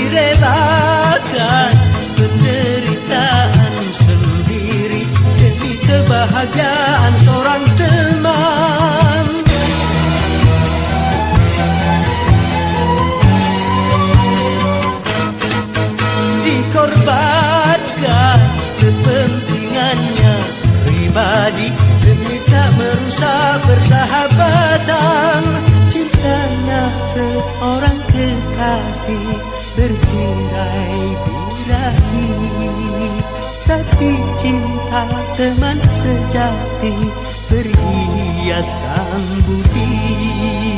direlakan penderitaan sendiri demi kebahagiaan seorang teman. Dikorbankan kepentingannya pribadi demi tak merusak persahabatan. Cintanya seorang kekasih Bertirai birahi Tapi cinta teman sejati Berhiaskan budi